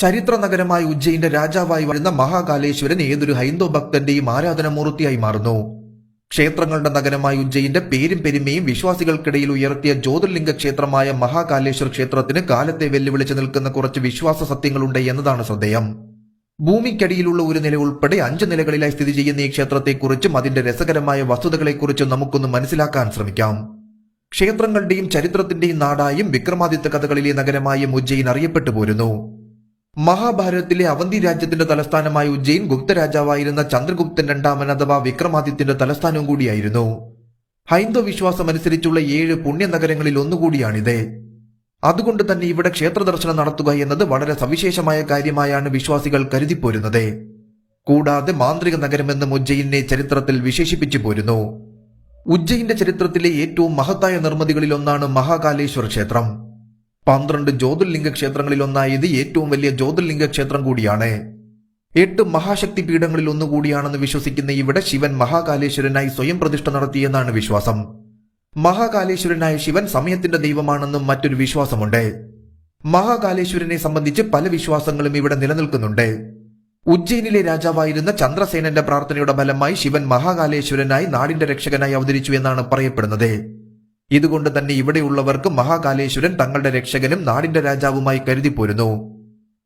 ചരിത്ര നഗരമായ ഉജ്ജയിന്റെ രാജാവായി വരുന്ന മഹാകാലേശ്വരൻ ഏതൊരു ഹൈന്ദവ ഭക്തന്റെയും ആരാധനാമൂർത്തിയായി മാറുന്നു. ക്ഷേത്രങ്ങളുടെ നഗരമായ ഉജ്ജയിന്റെ പേരും പെരുമയും വിശ്വാസികൾക്കിടയിൽ ഉയർത്തിയ ജ്യോതിർലിംഗ ക്ഷേത്രമായ മഹാകാലേശ്വർ ക്ഷേത്രത്തിന് കാലത്തെ വെല്ലുവിളിച്ച് നിൽക്കുന്ന കുറച്ച് വിശ്വാസ സത്യങ്ങളുണ്ട് എന്നതാണ് ശ്രദ്ധേയം. ഭൂമിക്കടിയിലുള്ള ഒരു നില ഉൾപ്പെടെ അഞ്ച് നിലകളിലായി സ്ഥിതി ചെയ്യുന്ന ഈ ക്ഷേത്രത്തെക്കുറിച്ചും അതിന്റെ രസകരമായ വസ്തുതകളെക്കുറിച്ചും നമുക്കൊന്ന് മനസ്സിലാക്കാൻ ശ്രമിക്കാം. ക്ഷേത്രങ്ങളുടെയും ചരിത്രത്തിന്റെയും നാടായും വിക്രമാദിത്യ കഥകളിലെ നഗരമായും ഉജ്ജയിൻ അറിയപ്പെട്ടു പോരുന്നു. മഹാഭാരതത്തിലെ അവന്തി രാജ്യത്തിന്റെ തലസ്ഥാനമായ ഉജ്ജയിൻ ഗുപ്തരാജാവായിരുന്ന ചന്ദ്രഗുപ്തൻ രണ്ടാമൻ അഥവാ വിക്രമാദിത്യന്റെ തലസ്ഥാനവും കൂടിയായിരുന്നു. ഹൈന്ദവ വിശ്വാസം അനുസരിച്ചുള്ള ഏഴ് പുണ്യനഗരങ്ങളിൽ ഒന്നുകൂടിയാണിത്. അതുകൊണ്ട് തന്നെ ഇവിടെ ക്ഷേത്ര ദർശനം നടത്തുക എന്നത് വളരെ സവിശേഷമായ കാര്യമായാണ് വിശ്വാസികൾ കരുതിപ്പോരുന്നത്. കൂടാതെ മാന്ത്രിക നഗരമെന്ന് ഉജ്ജയിനെ ചരിത്രത്തിൽ വിശേഷിപ്പിച്ചു പോരുന്നു. ഉജ്ജയിന്റെ ചരിത്രത്തിലെ ഏറ്റവും മഹത്തായ നിർമ്മിതികളിൽ ഒന്നാണ് മഹാകാലേശ്വര ക്ഷേത്രം. പന്ത്രണ്ട് ജ്യോതിർലിംഗ ക്ഷേത്രങ്ങളിൽ ഒന്നായ ഇത് ഏറ്റവും വലിയ ജ്യോതിർലിംഗ ക്ഷേത്രം കൂടിയാണ്. എട്ട് മഹാശക്തി പീഠങ്ങളിൽ ഒന്നുകൂടിയാണെന്ന് വിശ്വസിക്കുന്ന ഇവിടെ ശിവൻ മഹാകാലേശ്വരനായി സ്വയം പ്രതിഷ്ഠ നടത്തിയെന്നാണ് വിശ്വാസം. മഹാകാലേശ്വരനായ ശിവൻ സമയത്തിന്റെ ദൈവമാണെന്നും മറ്റൊരു വിശ്വാസമുണ്ട്. മഹാകാലേശ്വരനെ സംബന്ധിച്ച് പല വിശ്വാസങ്ങളും ഇവിടെ നിലനിൽക്കുന്നുണ്ട്. ഉജ്ജയിനിലെ രാജാവായിരുന്ന ചന്ദ്രസേനന്റെ പ്രാർത്ഥനയുടെ ഫലമായി ശിവൻ മഹാകാലേശ്വരനായി നാടിന്റെ രക്ഷകനായി അവതരിച്ചു എന്നാണ് പറയപ്പെടുന്നത്. ഇതുകൊണ്ട് തന്നെ ഇവിടെയുള്ളവർക്ക് മഹാകാലേശ്വരൻ തങ്ങളുടെ രക്ഷകനും നാടിന്റെ രാജാവുമായി കരുതി പോരുന്നു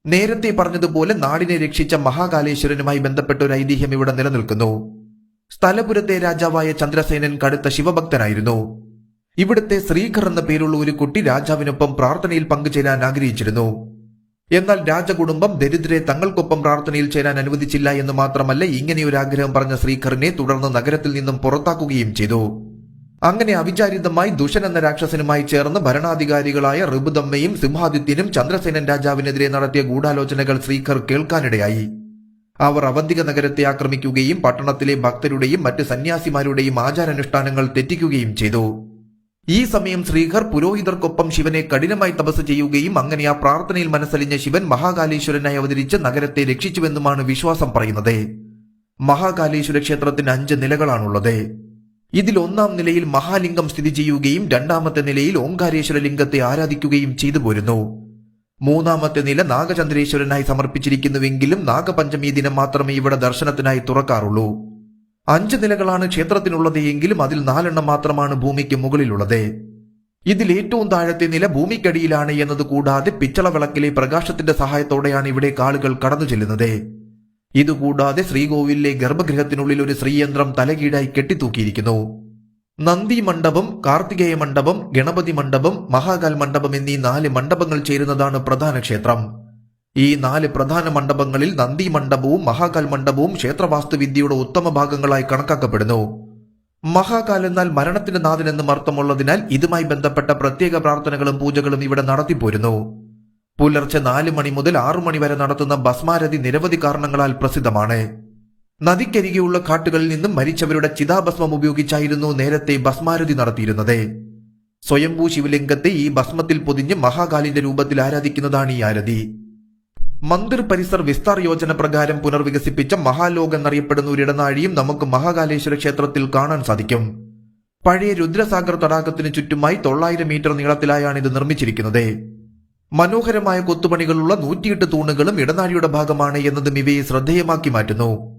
നേരത്തെ പറഞ്ഞതുപോലെ നാടിനെ രക്ഷിച്ച മഹാകാലേശ്വരനുമായി ബന്ധപ്പെട്ട ഒരു ഐതിഹ്യം ഇവിടെ നിലനിൽക്കുന്നു. സ്ഥലപുരത്തെ രാജാവായ ചന്ദ്രസേനൻ കടുത്ത ശിവഭക്തനായിരുന്നു. ഇവിടുത്തെ ശ്രീഖർ എന്ന പേരുള്ള ഒരു കുട്ടി രാജാവിനൊപ്പം പ്രാർത്ഥനയിൽ പങ്കുചേരാൻ ആഗ്രഹിച്ചിരുന്നു. എന്നാൽ രാജകുടുംബം ദരിദ്രരെ തങ്ങൾക്കൊപ്പം പ്രാർത്ഥനയിൽ ചേരാൻ അനുവദിച്ചില്ല എന്ന് മാത്രമല്ല ഇങ്ങനെയൊരു ആഗ്രഹം പറഞ്ഞ ശ്രീഖറിനെ തുടർന്ന് നഗരത്തിൽ നിന്നും പുറത്താക്കുകയും ചെയ്തു. അങ്ങനെ അവിചാരിതമായി ദുഷൻ എന്ന രാക്ഷസനുമായി ചേർന്ന് ഭരണാധികാരികളായ ഋബുദമ്മയും സിംഹാദിത്യനും ചന്ദ്രസേനൻ രാജാവിനെതിരെ നടത്തിയ ഗൂഢാലോചനകൾ ശ്രീകർ കേൾക്കാനിടയായി. അവർ അവന്തിക നഗരത്തെ ആക്രമിക്കുകയും പട്ടണത്തിലെ ഭക്തരുടെയും മറ്റ് സന്യാസിമാരുടെയും ആചാരാനുഷ്ഠാനങ്ങൾ തെറ്റിക്കുകയും ചെയ്തു. ഈ സമയം ശ്രീഹർ പുരോഹിതർക്കൊപ്പം ശിവനെ കഠിനമായി തപസ് ചെയ്യുകയും അങ്ങനെ ആ പ്രാർത്ഥനയിൽ മനസ്സലിഞ്ഞ ശിവൻ മഹാകാലേശ്വരനായി അവതരിച്ച് നഗരത്തെ രക്ഷിച്ചുവെന്നുമാണ് വിശ്വാസം പറയുന്നത്. മഹാകാലേശ്വര ക്ഷേത്രത്തിന് അഞ്ച് നിലകളാണുള്ളത്. ഇതിൽ ഒന്നാം നിലയിൽ മഹാലിംഗം സ്ഥിതി ചെയ്യുകയും രണ്ടാമത്തെ നിലയിൽ ഓങ്കാരേശ്വര ലിംഗത്തെ ആരാധിക്കുകയും ചെയ്തു പോരുന്നു. മൂന്നാമത്തെ നില നാഗചന്ദ്രേശ്വരനായി സമർപ്പിച്ചിരിക്കുന്നുവെങ്കിലും നാഗപഞ്ചമി ദിനം മാത്രമേ ഇവിടെ ദർശനത്തിനായി തുറക്കാറുള്ളൂ. അഞ്ച് നിലകളാണ് ക്ഷേത്രത്തിനുള്ളത് എങ്കിലും അതിൽ നാലെണ്ണം മാത്രമാണ് ഭൂമിക്ക് മുകളിലുള്ളത്. ഇതിൽ ഏറ്റവും താഴത്തെ നില ഭൂമിക്കടിയിലാണ് എന്നത് കൂടാതെ പിച്ചള വിളക്കിലെ പ്രകാശത്തിന്റെ സഹായത്തോടെയാണ് ഇവിടെ കാളുകൾ കടന്നു ചെല്ലുന്നത് ഇതുകൂടാതെ ശ്രീകോവിലിലെ ഗർഭഗൃഹത്തിനുള്ളിൽ ഒരു ശ്രീയന്ത്രം തലകീഴായി കെട്ടിത്തൂക്കിയിരിക്കുന്നു. നന്ദി മണ്ഡപം കാർത്തികേയ മണ്ഡപം ഗണപതി മണ്ഡപം മഹാകാൽ മണ്ഡപം എന്നീ നാല് മണ്ഡപങ്ങൾ ചേരുന്നതാണ് പ്രധാന ക്ഷേത്രം. ഈ നാല് പ്രധാന മണ്ഡപങ്ങളിൽ നന്ദി മണ്ഡപവും മഹാകാൽ മണ്ഡപവും ക്ഷേത്രവാസ്തുവിദ്യയുടെ ഉത്തമ ഭാഗങ്ങളായി കണക്കാക്കപ്പെടുന്നു. മഹാകാൽ എന്നാൽ മരണത്തിന്റെ നാഥൻ എന്നും അർത്ഥമുള്ളതിനാൽ ഇതുമായി ബന്ധപ്പെട്ട പ്രത്യേക പ്രാർത്ഥനകളും പൂജകളും ഇവിടെ നടത്തിപ്പോരുന്നു. പുലർച്ചെ നാല് മണി മുതൽ ആറു മണി വരെ നടത്തുന്ന ഭസ്മാരതി നിരവധി കാരണങ്ങളാൽ പ്രസിദ്ധമാണ്. നദിക്കരികെയുള്ള കാട്ടുകളിൽ നിന്നും മരിച്ചവരുടെ ചിതാഭസ്മം ഉപയോഗിച്ചായിരുന്നു നേരത്തെ ഭസ്മാരതി നടത്തിയിരുന്നത്. സ്വയംഭൂ ശിവലിംഗത്തെ ഈ ഭസ്മത്തിൽ പൊതിഞ്ഞ് മഹാകാലിന്റെ രൂപത്തിൽ ആരാധിക്കുന്നതാണ് ഈ ആരതി. മന്ദിർ പരിസർ വിസ്താർ യോജന പ്രകാരം പുനർവികസിപ്പിച്ച മഹാലോകം എന്നറിയപ്പെടുന്ന ഒരു ഇടനാഴിയും നമുക്ക് മഹാകാലേശ്വര ക്ഷേത്രത്തിൽ കാണാൻ സാധിക്കും. പഴയ രുദ്രസാഗർ തടാകത്തിന് ചുറ്റുമായി തൊള്ളായിരം മീറ്റർ നീളത്തിലായാണ് ഇത് നിർമ്മിച്ചിരിക്കുന്നത്. മനോഹരമായ കൊത്തുപണികളുള്ള നൂറ്റിയെട്ട് തൂണുകളും ഇടനാഴിയുടെ ഭാഗമാണ് എന്നതും ഇവയെ ശ്രദ്ധേയമാക്കി മാറ്റുന്നു.